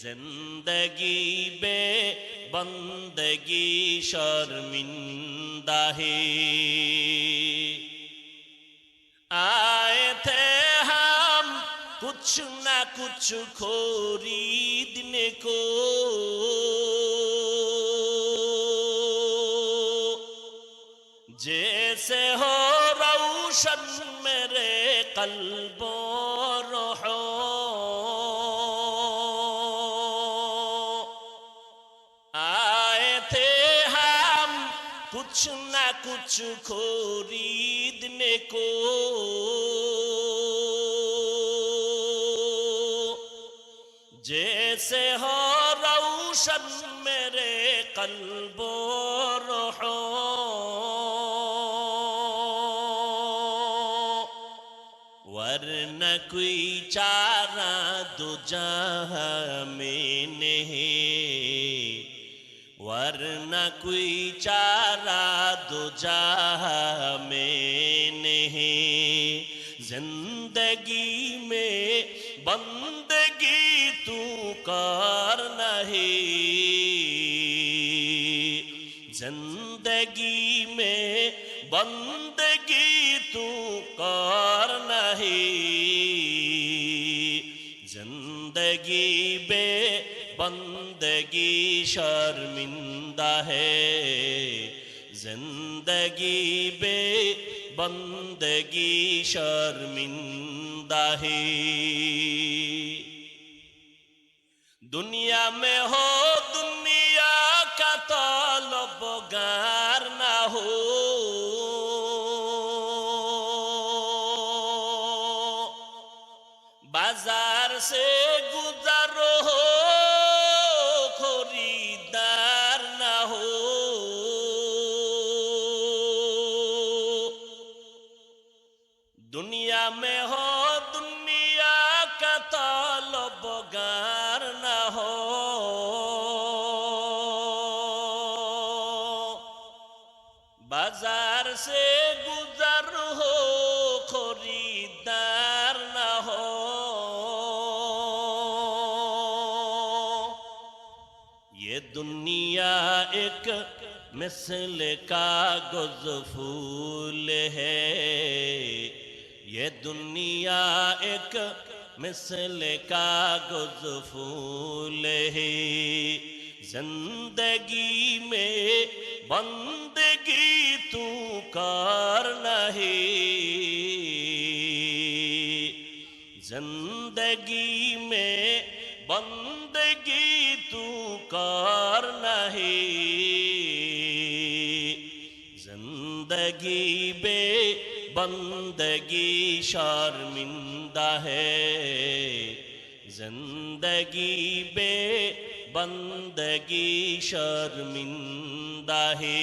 زندگی بے بندگی شرمندہ ہے آئے تھے ہم کچھ نہ کچھ خریدنے کو جیسے ہو روشن میرے قلب کچھ نہ کچھ خریدنے کو۔ جیسے ہو روشن میرے قلب و روحو ورنہ کوئی چارہ دو جہاں میں نہیں۔ ورنہ کوئی چارہ دو جہاں میں نہیں۔ زندگی میں بندگی تو کار نہیں۔ زندگی میں بندگی تو کار نہیں۔ زندگی بے بندگی شرمندہ ہے زندگی بے بندگی شرمندہ ہے دنیا میں ہو دنیا کا طالب گار نہ ہو بازار سے گزر ہو دنیا میں ہو، دنیا کا طالب گار نہ ہو۔ بازار سے گزر ہو، خریدار نہ ہو۔ یہ دنیا ایک مثل کاغذ پھول ہے۔ یہ دنیا ایک مثل کاغذ پھول ہے۔ زندگی میں بندگی تو کار نہیں زندگی میں بندگی تو کار نہیں زندگی بے بندگی شرمندہ ہے زندگی بے بندگی شرمندہ ہے